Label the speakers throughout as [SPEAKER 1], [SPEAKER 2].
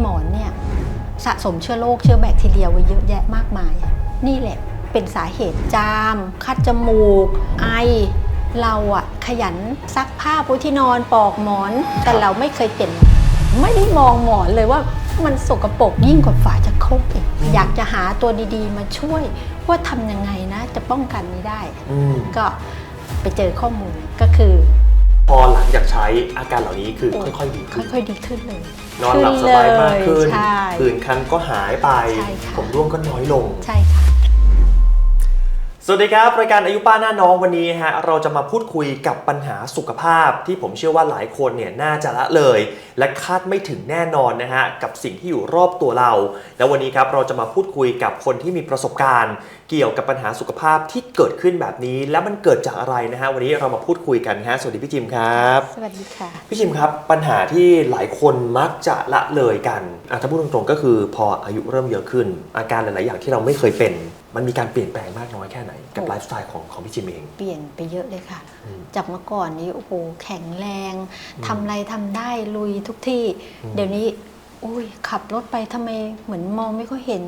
[SPEAKER 1] หมอนเนี่ยสะสมเชื้อโรคเชื้อแบคทีเรียไว้เยอะแยะมากมาย นี่แหละเป็นสาเหตุจาม คัดจมูก ไอ เราอะขยันซักผ้าปูที่นอนปอกหมอน แต่เราไม่เคยเปลี่ยนไม่ได้มองหมอนเลยว่ามันสกปรกยิ่งกว่าฝาจะโครกอีกอยากจะหาตัวดีๆ มาช่วย ว่าทำยังไงนะ จะป้องกันนี้ได้
[SPEAKER 2] อืม
[SPEAKER 1] ก็ไปเจอข้อมูลก็คือ
[SPEAKER 2] พอหลัง จากใช้อาการเหล่านี้คือค่อยๆดีขึ้น
[SPEAKER 1] ค่อยๆดีขึ้นเลย
[SPEAKER 2] นอนหลับสบายมากขึ้น
[SPEAKER 1] ใช่
[SPEAKER 2] ผื่นคันก็หายไป
[SPEAKER 1] ใช่ค่ะ
[SPEAKER 2] ผมร่วงก็น้อยลง
[SPEAKER 1] ใช่ค่ะ
[SPEAKER 2] สวัสดีครับ รายการอายุป้าหน้าน้องวันนี้ฮะเราจะมาพูดคุยกับปัญหาสุขภาพ ที่ผมเชื่อว่าหลายคนเนี่ยน่าจะละเลย และคาดไม่ถึงแน่นอนนะฮะกับสิ่งที่อยู่รอบตัวเรา แล้ววันนี้ครับเราจะมาพูดคุยกับคนที่มีประสบการณ์ เกี่ยวกับปัญหาสุขภาพที่เกิดขึ้นแบบนี้ และมันเกิดจากอะไรนะฮะวันนี้เรามาพูดคุยกันฮะสวัสดีพี่จิมครับ
[SPEAKER 1] สวัสดีค่ะ
[SPEAKER 2] พี่ชิมครับ ปัญหาที่หลายคนมักจะละเลยกันอะถ้าพูดตรงๆก็คือ พออายุเริ่มเยอะขึ้น อาการหลาย ๆ อย่างที่เราไม่เคยเป็น มันมีการเปลี่ยนแปลงมากน้อยแค่ไหน กับ
[SPEAKER 1] โอ้
[SPEAKER 2] ไลฟ์สไตล์ของของพี่จิมเอง
[SPEAKER 1] เปลี่ยนไปเยอะเลยค่ะ
[SPEAKER 2] อืม
[SPEAKER 1] จากเมื่อก่อนนี้โอ้โหแข็งแรง
[SPEAKER 2] อืม
[SPEAKER 1] ทำอะไรทำได้ลุยทุกที่
[SPEAKER 2] อืม
[SPEAKER 1] เดี๋ยวนี้อุ้ยขับรถไปทำไมเหมือนมองไม่ค่อยเห็น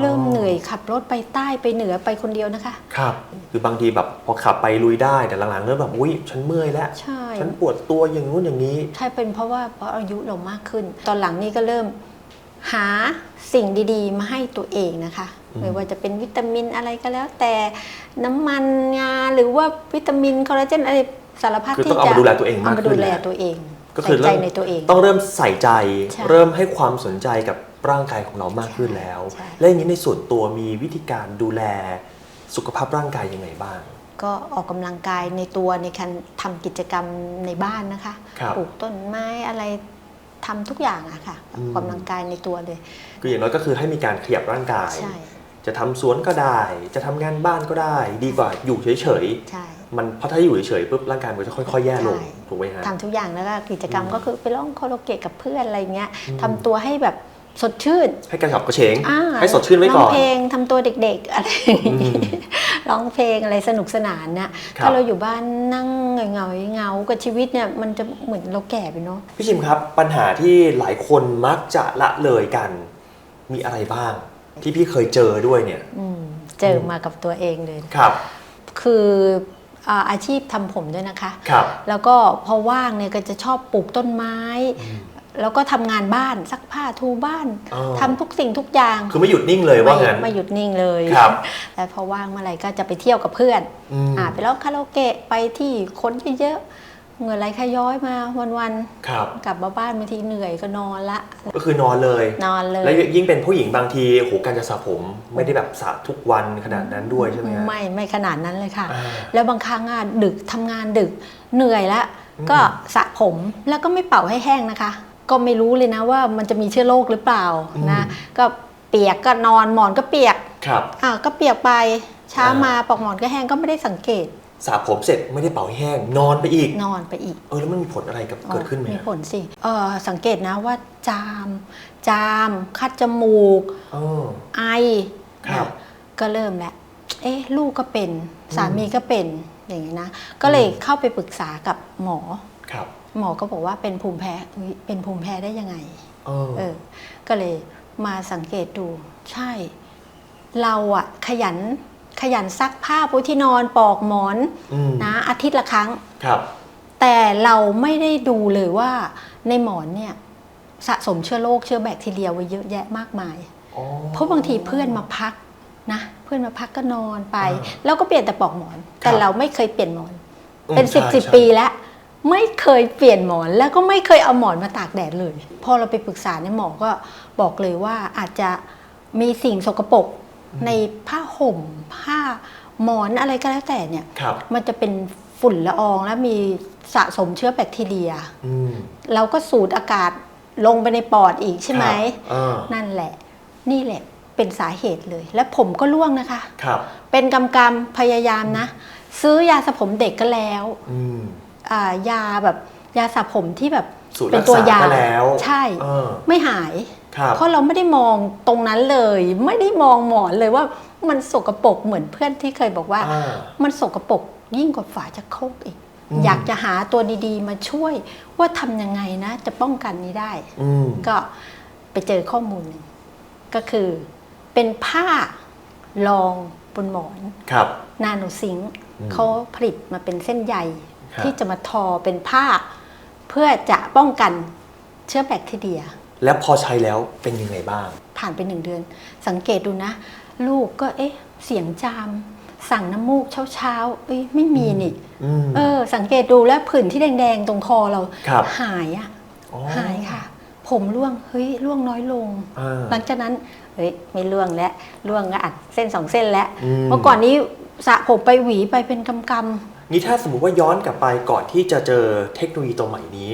[SPEAKER 1] เริ่ม
[SPEAKER 2] อ๋อ
[SPEAKER 1] เหนื่อยขับรถไปใต้ไปเหนือไปคนเดียวนะคะ
[SPEAKER 2] ครับ คือบางทีแบบพอขับไปลุยได้แต่หลังๆเริ่มแบบอุ้ยฉันเมื่อยแล้ว
[SPEAKER 1] ใช่
[SPEAKER 2] ฉันปวดตัวอย่างนู้นอย่างนี้
[SPEAKER 1] ใช่เป็นเพราะว่าเพราะอายุเรามากขึ้น ตอนหลังนี่ก็เริ่มหาสิ่งดี ๆ มาให้ตัวเองนะคะ
[SPEAKER 2] อืม
[SPEAKER 1] ไม่ว่าจะเป็นวิตามินอะไรก็แล้ว แต่น้ำมันงาหรือว่าวิตามินคอลลาเจนอะไรสารพัด
[SPEAKER 2] คือ
[SPEAKER 1] ที่
[SPEAKER 2] ต้องเอา
[SPEAKER 1] จะ
[SPEAKER 2] มาดูแลตัวเองมาก
[SPEAKER 1] เอามา
[SPEAKER 2] ขึ้
[SPEAKER 1] ดู
[SPEAKER 2] น
[SPEAKER 1] แล
[SPEAKER 2] แหละ
[SPEAKER 1] ตัวเอง
[SPEAKER 2] ก็คือ
[SPEAKER 1] ใส่ใจ
[SPEAKER 2] เริ่ม
[SPEAKER 1] ในตัวเอง
[SPEAKER 2] ต้องเริ่มใส่ใจ
[SPEAKER 1] ใช่
[SPEAKER 2] เริ่มให้ความสนใจกับร่างกายของเรามากขึ้นแล้ว
[SPEAKER 1] ใช่
[SPEAKER 2] และอย่างนี้ในส่วนตัวมีวิธีการดูแลสุขภาพร่างกายยังไงบ้าง
[SPEAKER 1] ก็ออกกำลังกายในตัวในการทำกิจกรรมในบ้านนะคะ
[SPEAKER 2] ครับ
[SPEAKER 1] ปลูกต้นไม้อะไรทำทุกอย่างอะค่ะ
[SPEAKER 2] อื
[SPEAKER 1] อ
[SPEAKER 2] ม
[SPEAKER 1] อกกำลังกายในตัวเลย
[SPEAKER 2] คืออย่างน้อยก็คือให้มีการขยับร่างกาย
[SPEAKER 1] ใช่
[SPEAKER 2] จะทำสวนก็ได้ จะทำงานบ้านก็ได้ ดีกว่าอยู่เฉย
[SPEAKER 1] ใช่
[SPEAKER 2] ๆมันเพราะถ้าอยู่เฉยๆปุ๊บร่างกายมันก็จะค่อยๆแย่ลง
[SPEAKER 1] ใช่
[SPEAKER 2] ถูกไหมฮะ
[SPEAKER 1] ทำทุกอย่างแล้วก็กิจกรรม
[SPEAKER 2] อืม
[SPEAKER 1] ก็คือไปร้องคาราโอเกะกับเพื่อนอะไรเงี้ย
[SPEAKER 2] อืม
[SPEAKER 1] ทำตัวให้แบบสดชื่น
[SPEAKER 2] ให้กระฉับกระเฉง
[SPEAKER 1] อ่า
[SPEAKER 2] ให้สดชื่นไว้ก่อน
[SPEAKER 1] ร้องเพลงทำตัวเด็กๆอะไรอย่าง
[SPEAKER 2] อื
[SPEAKER 1] งี้
[SPEAKER 2] ม
[SPEAKER 1] ร้องเพลงอะไรสนุกสนานน่ะ
[SPEAKER 2] ครับ
[SPEAKER 1] ถ้าเราอยู่บ้านนั่งเหงาๆเหงาๆกับชีวิตเนี่ยมันจะเหมือนเราแก่ไปเนาะ
[SPEAKER 2] พี่ชิมครับปัญหาที่หลายคนมักจะละเลยกันมีอะไรบ้าง ที่พี่เคยเจอด้วยเนี่ย
[SPEAKER 1] อืมเจอมากับตัวเองเลย
[SPEAKER 2] ครับ
[SPEAKER 1] คืออ่าอาชีพทำผมด้วยนะคะ
[SPEAKER 2] ครับ
[SPEAKER 1] แล้วก็พอว่างเนี่ยก็จะชอบปลูกต้นไม้ แล้วก็ทำงานบ้านซักผ้าทูบ้าน
[SPEAKER 2] อ๋อ
[SPEAKER 1] ทำทุกสิ่งทุกอย่าง
[SPEAKER 2] คือไม่หยุดนิ่งเลยว่างั้น
[SPEAKER 1] ไม่ไม่หยุดนิ่งเลย
[SPEAKER 2] ครับ
[SPEAKER 1] แต่พอว่างเมื่อไหร่ก็จะไปเที่ยวกับเพื่อน
[SPEAKER 2] อืม
[SPEAKER 1] อ่าไปร้องคาราโอเกะไปที่คนเยอะๆ เหงื่อไหลขย้อยมาวัน
[SPEAKER 2] ครับ
[SPEAKER 1] ๆกลับมาบ้านบางทีเหนื่อยก็นอนละ
[SPEAKER 2] ก็คือนอนเลย
[SPEAKER 1] นอนเลย
[SPEAKER 2] แล้วยิ่งเป็นผู้หญิงบางทีโหการจะสระผมไม่ได้แบบสระทุกวันขนาดนั้นด้วยใช่ไหมฮะ
[SPEAKER 1] ไม่ไม่ขนาดนั้นเลยค่ะ
[SPEAKER 2] อ่า
[SPEAKER 1] แล้วบางครั้งอะดึกทำงานดึกเหนื่อยแล้ว
[SPEAKER 2] อืม
[SPEAKER 1] ก็สระผมแล้วก็ไม่เป่าให้แห้งนะคะ ก็ไม่รู้เลยนะว่ามันจะมีเชื้อโรคหรือเปล่านะก็เปียกก็นอนหมอนก็เปียก
[SPEAKER 2] ครับ
[SPEAKER 1] อ่าก็เปียกไปเช้า
[SPEAKER 2] อ่าม
[SPEAKER 1] มาปลอกหมอนก็แห้งก็ไม่ได้สังเกต
[SPEAKER 2] สระผมเสร็จไม่ได้เป่าให้แห้ง นอนไปอีก
[SPEAKER 1] นอนไปอีก
[SPEAKER 2] เออแล้วมันมีผลอะไรกับเกิดขึ้นไหม
[SPEAKER 1] มี
[SPEAKER 2] ฮะ
[SPEAKER 1] ผลสิเออสังเกตนะว่าจาม จาม คัดจมูก
[SPEAKER 2] เออ
[SPEAKER 1] ไอ
[SPEAKER 2] ครับ
[SPEAKER 1] เนี่ยก็เริ่มแล้วเอ๊ะลูกก็เป็นสามีก็เป็นอย่างนี้นะ ก็เลยเข้าไปปรึกษากับหมอ
[SPEAKER 2] ครับ
[SPEAKER 1] หมอก็บอกว่าเป็นภูมิแพ้เฮ้ยเป็นภูมิแพ้ได้ยังไง
[SPEAKER 2] เออ
[SPEAKER 1] เออ ก็เลยมาสังเกตดู ใช่ เราอะขยัน ขยันซักผ้าปูที่นอนปอกหมอน
[SPEAKER 2] อืม
[SPEAKER 1] นะอาทิตย์ละครั้ง
[SPEAKER 2] ครับ
[SPEAKER 1] แต่เราไม่ได้ดูเลยว่าในหมอนเนี่ยสะสมเชื้อโรคเชื้อแบคทีเรียไว้เยอะแยะมากมาย
[SPEAKER 2] อ๋อ
[SPEAKER 1] เพราะบางทีเพื่อนมาพักนะเพื่อนมาพักก็นอนไป
[SPEAKER 2] อ่า
[SPEAKER 1] แล้วก็เปลี่ยนแต่ปลอกหมอน แต่
[SPEAKER 2] ครับ
[SPEAKER 1] เราไม่เคยเปลี่ยนหมอน
[SPEAKER 2] อืม
[SPEAKER 1] เป็นสิบ
[SPEAKER 2] ใช่
[SPEAKER 1] สิบ
[SPEAKER 2] ใช่
[SPEAKER 1] ปีแล้ว ไม่เคยเปลี่ยนหมอนแล้วก็ไม่เคยเอาหมอนมาตากแดดเลย พอเราไปปรึกษาในยหมอก็บอกเลยว่าอาจจะมีสิ่งสกปรก ในผ้าห่มผ้าหมอนอะไรก็แล้วแต่เนี่ย
[SPEAKER 2] ครับ
[SPEAKER 1] มันจะเป็นฝุ่นละอองและมีสะสมเชื้อแบคทีเรีย
[SPEAKER 2] อืม
[SPEAKER 1] เราก็สูดอากาศลงไปในปอดอีกใช่ไหม
[SPEAKER 2] ครับอ่า
[SPEAKER 1] นั่นแหละ นี่แหละเป็นสาเหตุเลย และผมก็ร่วงนะคะ
[SPEAKER 2] ครับ
[SPEAKER 1] เป็นกำกำพยายามนะ ซื้อยาสระผมเด็กก็แล้ว
[SPEAKER 2] อืม
[SPEAKER 1] อ่ายาแบบยาสระผมที่แบบ
[SPEAKER 2] สูตร
[SPEAKER 1] เป็
[SPEAKER 2] รั
[SPEAKER 1] น
[SPEAKER 2] ก
[SPEAKER 1] ตัว
[SPEAKER 2] ษายาก็แล้ว
[SPEAKER 1] ใช่
[SPEAKER 2] เออ
[SPEAKER 1] ไม่หาย
[SPEAKER 2] ครับ
[SPEAKER 1] เพราะเราไม่ได้มองตรงนั้นเลย ไม่ได้มองหมอนเลยว่ามันสกปรกเหมือนเพื่อนที่เคยบอกว่า
[SPEAKER 2] อ่า
[SPEAKER 1] มันสกปรกยิ่งกว่าฝาจะโครกอีก
[SPEAKER 2] อืม
[SPEAKER 1] อยากจะหาตัวดีๆ มาช่วยว่าทำยังไงนะ จะป้องกันนี้ได้
[SPEAKER 2] อืม
[SPEAKER 1] ก็ไปไปเจอข้อมูลหนึ่งก็คือเป็นผ้ารองบนหมอน
[SPEAKER 2] ครับ
[SPEAKER 1] นาโนซิงค์
[SPEAKER 2] อืม
[SPEAKER 1] เขาผลิตมาเป็นเส้นใย
[SPEAKER 2] ครับ
[SPEAKER 1] ที่จะมาทอเป็นผ้า เพื่อจะป้องกันเชื้อแบคทีเรีย
[SPEAKER 2] แล้วพอใช้แล้วเป็นยังไงบ้าง
[SPEAKER 1] ผ่านไปหนึ่งเดือน สังเกตดูนะ ลูกก็เอ๊ะ เสียงจาม สั่งน้ำมูกเช้าๆเอ้ยไม่มีนี่
[SPEAKER 2] อืม
[SPEAKER 1] เออ สังเกตดูแล้วผื่นที่แดงๆ ตรงคอเรา
[SPEAKER 2] ครับ
[SPEAKER 1] หายอะ
[SPEAKER 2] อ๋อ
[SPEAKER 1] หายค่ะ ผมร่วงเฮ้ยร่วงน้อยลง
[SPEAKER 2] อ่า
[SPEAKER 1] หลังจากนั้นเฮ้ยไม่ร่วงแล้วร่วงก็อัดเส้นสองเส้นแล้ว
[SPEAKER 2] อืม
[SPEAKER 1] เมื่อก่อนนี้สระผมไปหวีไปเป็นกำกำ
[SPEAKER 2] นี่ถ้าสมมุติว่าย้อนกลับไปก่อนที่จะเจอเทคโนโลยีตัวใหม่นี้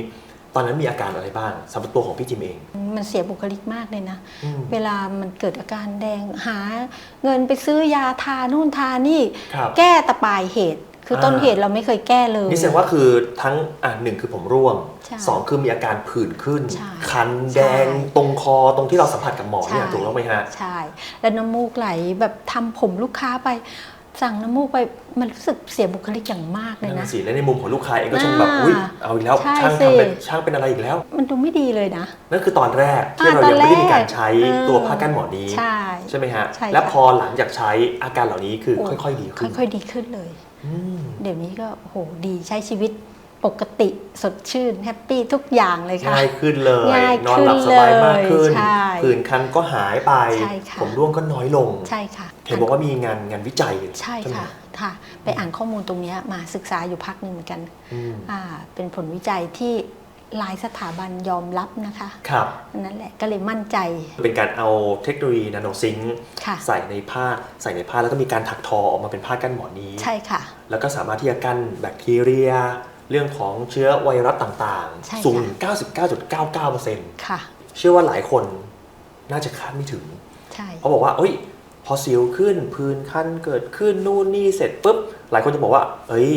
[SPEAKER 2] ตอนนั้นมีอาการอะไรบ้างสำหรับตัวของพี่จิมเอง
[SPEAKER 1] ๆมันเสียบุคลิกมากเลยนะ
[SPEAKER 2] อืม
[SPEAKER 1] เวลามันเกิดอาการแดงหาเงินไปซื้อยาทานู่นทานี่
[SPEAKER 2] ครับ
[SPEAKER 1] แก้แต่ปลายเหตุ คือต้น
[SPEAKER 2] อ่า
[SPEAKER 1] เหตุเราไม่เคยแก้เลย
[SPEAKER 2] นี่แสดงว่าคือทั้งอ่าหนึ่งคือผมร่วง
[SPEAKER 1] ใช่
[SPEAKER 2] สองคือมีอาการผื่นขึ้น
[SPEAKER 1] ใช่
[SPEAKER 2] คันแดง
[SPEAKER 1] ใช่
[SPEAKER 2] ตรงคอตรงที่เราสัมผัสกับหมอนเนี่ย
[SPEAKER 1] ใช่
[SPEAKER 2] ถูกต้องไหมฮะ
[SPEAKER 1] ใช่ แล้วน้ำมูกไหลแบบทำผมลูกค้าไป สั่งน้ำมูกไปมันรู้สึกเสียบุคลิกอย่างมากเลย
[SPEAKER 2] นั่น
[SPEAKER 1] นะ
[SPEAKER 2] นะสิและในมุมของลูกค้าเองก็ชมแบบ
[SPEAKER 1] อ่า
[SPEAKER 2] อุ้ยเอาอีกแล้ว
[SPEAKER 1] ใช่
[SPEAKER 2] ช่าง
[SPEAKER 1] สิ
[SPEAKER 2] ทำเป็นช่างเป็นอะไรอีกแล้ว
[SPEAKER 1] มันดูไม่ดีเลยนะ
[SPEAKER 2] นั่นคือตอนแรกที่
[SPEAKER 1] อ่า
[SPEAKER 2] เรายังไม่ได้มีการ
[SPEAKER 1] ตอนแรก
[SPEAKER 2] ใช้
[SPEAKER 1] เออ
[SPEAKER 2] ตัวผ้ากั้นหมอนนี้
[SPEAKER 1] ใช่
[SPEAKER 2] ใช่ไหมฮะ
[SPEAKER 1] ใช่ค่ะ
[SPEAKER 2] และพอหลังจากใช้อาการเหล่านี้คือ
[SPEAKER 1] โค่
[SPEAKER 2] อยๆดีขึ้น
[SPEAKER 1] ค่อยๆดีขึ้นเลย
[SPEAKER 2] อืม
[SPEAKER 1] เดี๋ยวนี้ก็โอ้โหดีใช้ชีวิต ปกติสดชื่นแฮปปี้ทุกอย่างเลยค่ะ
[SPEAKER 2] ง่ายขึ้นเลย
[SPEAKER 1] ง่าย
[SPEAKER 2] นอนหลับสบายมากขึ้น
[SPEAKER 1] เลยใช่
[SPEAKER 2] ผื่นคันก็หายไป
[SPEAKER 1] ใช่ค่ะ
[SPEAKER 2] ผมร่วงก็น้อยลง
[SPEAKER 1] ใช่ค่ะ
[SPEAKER 2] เห็นบอกว่ามีงานงานวิจัย
[SPEAKER 1] ใช่
[SPEAKER 2] ไหม
[SPEAKER 1] ค่ะค่ะ ไปอ่านข้อมูลตรงเนี้ยมาศึกษาอยู่พักหนึ่งเหมือนกัน
[SPEAKER 2] อืม
[SPEAKER 1] อ่าเป็นผลวิจัยที่หลายสถาบันยอมรับนะคะ
[SPEAKER 2] ครับ
[SPEAKER 1] นั่นแหละก็เลยมั่นใจ
[SPEAKER 2] เป็นการเอาเทคโนโลยีนาโนซิงค์
[SPEAKER 1] ค่ะ
[SPEAKER 2] ใส่ในผ้าใส่ในผ้าแล้วก็มีการถักทอออกมาเป็นผ้ากั้นหมอนนี้
[SPEAKER 1] ใช่ค่ะ
[SPEAKER 2] แล้วก็สามารถที่จะกั้นแบคทีเรีย เรื่องของเชื้อไวรัสต่าง
[SPEAKER 1] ใช่
[SPEAKER 2] ๆ สูง
[SPEAKER 1] ค่ะ
[SPEAKER 2] ถึง99.99%
[SPEAKER 1] ค่ะ
[SPEAKER 2] เชื่อว่าหลายคนน่าจะคาดไม่ถึง
[SPEAKER 1] ใช่
[SPEAKER 2] เขาบอกว่าเอ้ย พอสิวขึ้นพื้นคันเกิดขึ้นนู่นนี่เสร็จปุ๊บ หลายคนจะบอกว่า เอ้ย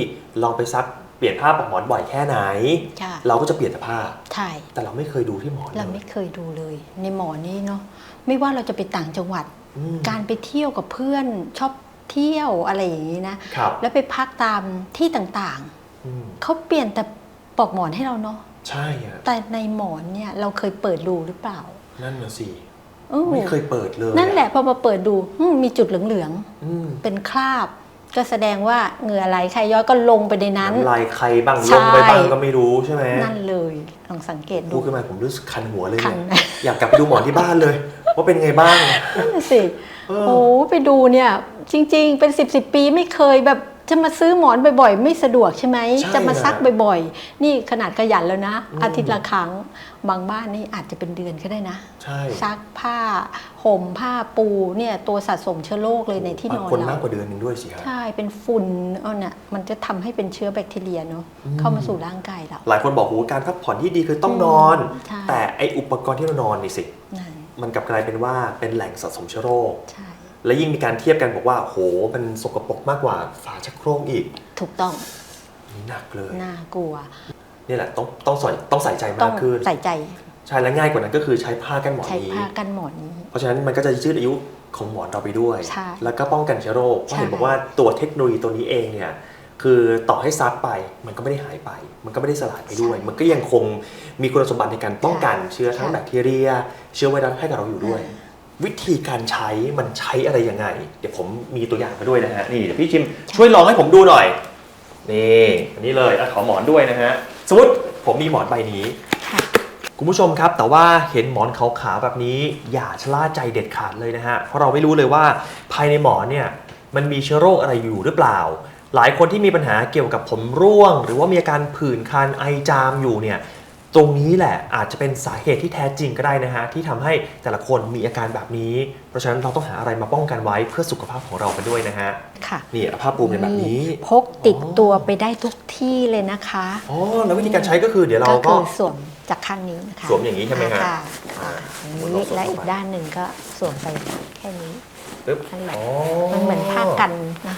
[SPEAKER 2] ลองไปซักเปลี่ยนผ้าปอกหมอนบ่อยแค่ไหน
[SPEAKER 1] ค่ะ
[SPEAKER 2] เราก็จะเปลี่ยนแต่ผ้า
[SPEAKER 1] ใช่
[SPEAKER 2] แต่เราไม่เคยดูที่หมอน
[SPEAKER 1] เรา
[SPEAKER 2] เล
[SPEAKER 1] ไม่
[SPEAKER 2] ย
[SPEAKER 1] เคยดูเลย ในหมอนี้เนาะไม่ว่าเราจะไปต่างจังหวัด
[SPEAKER 2] อืม
[SPEAKER 1] การไปเที่ยวกับเพื่อนชอบเที่ยวอะไรอย่างนี้นะ
[SPEAKER 2] ครับ
[SPEAKER 1] แล้วไปพักตามที่ต่าง
[SPEAKER 2] อืม
[SPEAKER 1] ๆ เขาเปลี่ยนแต่ปลอกหมอนให้เราเนาะ
[SPEAKER 2] ใช่อะ
[SPEAKER 1] แต่ในหมอนเนี่ยเราเคยเปิดดูหรือเปล่า
[SPEAKER 2] นั่นน่ะสิ
[SPEAKER 1] เออ
[SPEAKER 2] ไม่เคยเปิดเลย
[SPEAKER 1] นั่นแหละพอมาเปิดดูอืมมีจุดเหลือง
[SPEAKER 2] อืม
[SPEAKER 1] ๆเป็นคราบ ก็แสดงว่าเหงื่อไหลใครย้อยก็ลงไปในนั้น
[SPEAKER 2] น้ำลายใครบ้าง
[SPEAKER 1] ใช่
[SPEAKER 2] ลงไปบ้างก็ไม่รู้ใช่ไหม
[SPEAKER 1] นั่นเลยลองสังเกต
[SPEAKER 2] พู
[SPEAKER 1] ดู
[SPEAKER 2] ดขึ้นมาผมรู้สึกคันหัวเลย
[SPEAKER 1] คัน
[SPEAKER 2] เนี่ยอยากกลับไปดูหมอนที่บ้านเลย ว่าเป็นไงบ้าง
[SPEAKER 1] นั่นน่ะสิ
[SPEAKER 2] เออ
[SPEAKER 1] โอ้ไปดูเนี่ย จริง ๆ เป็น10บสปีไม่เคยแบบ จะมาซื้อหมอนบ่อยๆ ไม่สะดวกใช่ไหม
[SPEAKER 2] ใช่
[SPEAKER 1] จะมาซัก
[SPEAKER 2] นะ
[SPEAKER 1] บ่อยๆ นี่ขนาดขยันแล้วนะ
[SPEAKER 2] อืม
[SPEAKER 1] อาทิตย์ละครั้ง บางบ้านนี่อาจจะเป็นเดือนก็ได้นะ
[SPEAKER 2] ใช่
[SPEAKER 1] ซักผ้าห่มผ้าปูเนี่ยตัวสะสมเชื้อโรคเลยในที่นอน
[SPEAKER 2] คน
[SPEAKER 1] เรา
[SPEAKER 2] มากกว่าเดือนหนึ่งด้วยสิฮะ
[SPEAKER 1] ใช่เป็นฝุ่นเอาเนี่ยมันจะทำให้เป็นเชื้อแบคทีเรียเนาะ
[SPEAKER 2] อืม
[SPEAKER 1] เข้ามาสู่ร่างกายเรา
[SPEAKER 2] หลายคนบอกโหการพักผ่อนที่ดีคือต้องนอน
[SPEAKER 1] ใช่
[SPEAKER 2] แต่ไออุปกรณ์ที่เรานอนนี่สิ
[SPEAKER 1] นั่น
[SPEAKER 2] มันกลับกลายเป็นว่าเป็นแหล่งสะสมเชื้อโรค
[SPEAKER 1] ใช่
[SPEAKER 2] และยิ่งมีการเทียบกันบอกว่า โห มันสกปรกมากกว่าฝาชักโครกอีก
[SPEAKER 1] ถูกต้อง
[SPEAKER 2] นี่หนักเลย
[SPEAKER 1] น่ากลัว
[SPEAKER 2] นี่แหละต้องต้องใส่ต้องใส่ใจ
[SPEAKER 1] ต้อ
[SPEAKER 2] มางกขึ้น
[SPEAKER 1] ใส่ใจ
[SPEAKER 2] ใช่และง่ายกว่านั้นก็คือใช้ผ้ากันหมอน
[SPEAKER 1] ใช้
[SPEAKER 2] นี้
[SPEAKER 1] ผ้ากันหมอนนี้
[SPEAKER 2] เพราะฉะนั้นมันก็จะยืดอายุของหมอนเราไปด้วย
[SPEAKER 1] ใช่
[SPEAKER 2] แล้วก็ป้องกันเชื้อโรคเพราะ
[SPEAKER 1] ใช่
[SPEAKER 2] เห็นบอกว่าตัวเทคโนโลยีตัวนี้เองเนี่ยคือต่อให้ซักไปมันก็ไม่ได้หายไป มันก็ไม่ได้สลายไปด้วย มันก็ยังคงมีคุณสมบัติในการป้องกันเชื้อทั้งแบคทีเรีย เชื้อไวรัสให้กับเราอยู่ด้วย วิธีการใช้มันใช้อะไรยังไง เดี๋ยวผมมีตัวอย่างมาด้วยนะฮะนี่เดี๋ยวพี่ชิมช่วยลองให้ผมดูหน่อยนี่อันนี้เลยอะขอหมอนด้วยนะฮะสมมติผมมีหมอนใบนี้
[SPEAKER 1] ค่ะ
[SPEAKER 2] คุณผู้ชมครับ แต่ว่าเห็นหมอนขาวๆแบบนี้ อย่าชะล่าใจเด็ดขาดเลยนะฮะ เพราะเราไม่รู้เลยว่าภายในหมอนเนี่ยมันมีเชื้อโรคอะไรอยู่หรือเปล่า หลายคนที่มีปัญหาเกี่ยวกับผมร่วง หรือว่ามีอาการผื่นคันไอจามอยู่เนี่ย ตรงนี้แหละอาจจะเป็นสาเหตุที่แท้จริงก็ได้นะฮะที่ทำให้แต่ละคนมีอาการแบบนี้ เพราะฉะนั้นเราต้องหาอะไรมาป้องกันไว้เพื่อสุขภาพของเรากันด้วยนะฮะ
[SPEAKER 1] ค่ะ
[SPEAKER 2] นี่เอาผ้าปูเป็นแบบนี้
[SPEAKER 1] พกติดตัวไปได้ทุกที่เลยนะคะ
[SPEAKER 2] อ๋อแล้ววิธีการใช้ก็คือเดี๋ยวเรา
[SPEAKER 1] ก็
[SPEAKER 2] ก็
[SPEAKER 1] คือสวมจากข้างนี้นะคะ
[SPEAKER 2] สวมอย่างนี้ใช่ไหมฮะ
[SPEAKER 1] ค่ะค่ะอย่างนี้และอีกด้านหนึ่งก็สวมไปแค่นี้
[SPEAKER 2] ปึ๊บ
[SPEAKER 1] นั่นแหละ
[SPEAKER 2] อ๋อ
[SPEAKER 1] มันเหมือนผ้ากันนะ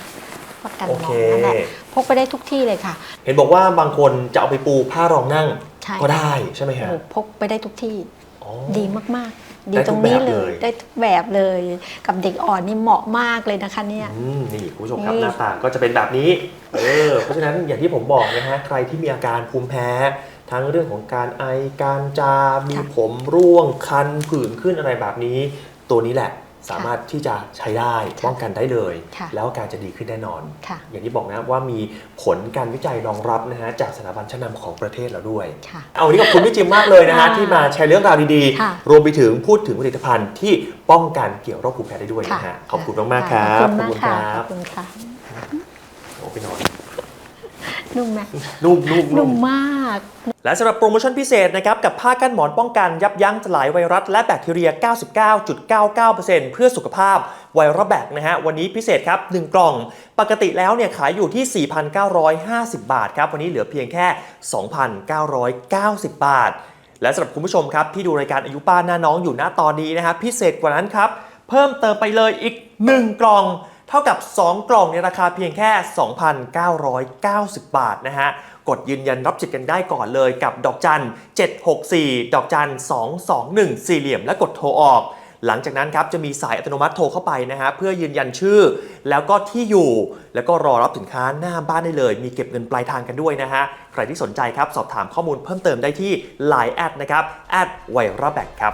[SPEAKER 1] ผ้ากัน
[SPEAKER 2] โอ
[SPEAKER 1] หม
[SPEAKER 2] เค
[SPEAKER 1] อนนั่นแหละพกไปได้ทุกที่เลยค่ะ
[SPEAKER 2] เห็นบอกว่าบางคนจะเอาไปปูผ้ารองนั่ง
[SPEAKER 1] ใช่
[SPEAKER 2] ก็ได้ใช่ไหม
[SPEAKER 1] โอ้
[SPEAKER 2] ฮะ
[SPEAKER 1] โหพกไปได้ทุกที่
[SPEAKER 2] อ๋อ
[SPEAKER 1] ดีมากๆ ดี
[SPEAKER 2] ได้ทุก
[SPEAKER 1] ตรงนี้
[SPEAKER 2] แบบ
[SPEAKER 1] เล
[SPEAKER 2] เลย ย
[SPEAKER 1] ได้ทุกแบบเลย กับเด็กอ่อนนี่เหมาะมากเลยนะคะเนี่ย
[SPEAKER 2] อืมนี่คุณผู้ชมครับ
[SPEAKER 1] นี่
[SPEAKER 2] หน้าตาก็จะเป็นแบบนี้เออเพราะฉะนั้นอย่างที่ผมบอกนะฮะใครที่มีอาการภูมิแพ้ ทั้งเรื่องของการไอการจามมี
[SPEAKER 1] ค่ะ
[SPEAKER 2] ผมร่วงคันผื่นขึ้นอะไรแบบนี้ ตัวนี้แหละ สามารถที่จะใช้ได้
[SPEAKER 1] ค่ะ
[SPEAKER 2] ป้องกันได้เลย
[SPEAKER 1] ค่ะ
[SPEAKER 2] แล้วอาการจะดีขึ้นแน่นอน
[SPEAKER 1] ค่ะ
[SPEAKER 2] อย่างที่บอกนะว่ามีผลการวิจัยรองรับนะฮะจากสถาบันชั้นนำของประเทศเราด้วย
[SPEAKER 1] ค่ะ
[SPEAKER 2] เอาวันนี้ขอบคุณพี่จิมมากเลยนะฮะ
[SPEAKER 1] ค่ะ
[SPEAKER 2] ที่มาแชร์เรื่องราวดี
[SPEAKER 1] ค่ะ
[SPEAKER 2] ๆรวมไปถึงพูดถึงผลิตภัณฑ์ที่ป้องกันเกี่ยวโรคภูมิแพ้ได้ด้วยนะฮะขอบคุณมากๆครับ
[SPEAKER 1] ขอบคุณมากค่ะ
[SPEAKER 2] ค
[SPEAKER 1] ข
[SPEAKER 2] รั
[SPEAKER 1] อ
[SPEAKER 2] บบ
[SPEAKER 1] คุณค่ะ
[SPEAKER 2] โอ้ไปนอน
[SPEAKER 1] นุ่มไหม
[SPEAKER 2] นุ่มนุ่ม
[SPEAKER 1] นุ่
[SPEAKER 2] นุ่
[SPEAKER 1] ม
[SPEAKER 2] ม
[SPEAKER 1] มาก
[SPEAKER 2] และสำหรับโปรโมชั่นพิเศษนะครับกับผ้ากันหมอนป้องกันยับยั้งสลายไวรัสและแบคทีเรีย 99.99%เพื่อสุขภาพไวรัสแบคนะฮะวันนี้พิเศษครับ 1 กล่อง ปกติแล้วเนี่ยขายอยู่ที่ 4,950 บาทครับวันนี้เหลือเพียงแค่ 2,990 บาท และสำหรับคุณผู้ชมครับที่ดูรายการอายุป้าหน้าน้องอยู่หน้าตอนนี้นะฮะพิเศษกว่านั้นครับเพิ่มเติมไปเลยอีก 1 กล่อง เท่ากับ 2 กล่องในราคาเพียงแค่ 2,990 บาทนะฮะ กดยืนยันรับสิทธิ์กันได้ก่อนเลยกับดอกจัน 764 ดอกจัน 221 สี่เหลี่ยมและกดโทรออกหลังจากนั้นครับจะมีสายอัตโนมัติโทรเข้าไปนะฮะเพื่อยืนยันชื่อ แล้วก็ที่อยู่ แล้วก็รอรับสินค้าหน้าบ้านได้เลย มีเก็บเงินปลายทางกันด้วยนะฮะ ใครที่สนใจครับ สอบถามข้อมูลเพิ่มเติมได้ที่ Line แอดนะครับแอดไวรัสแบกครับ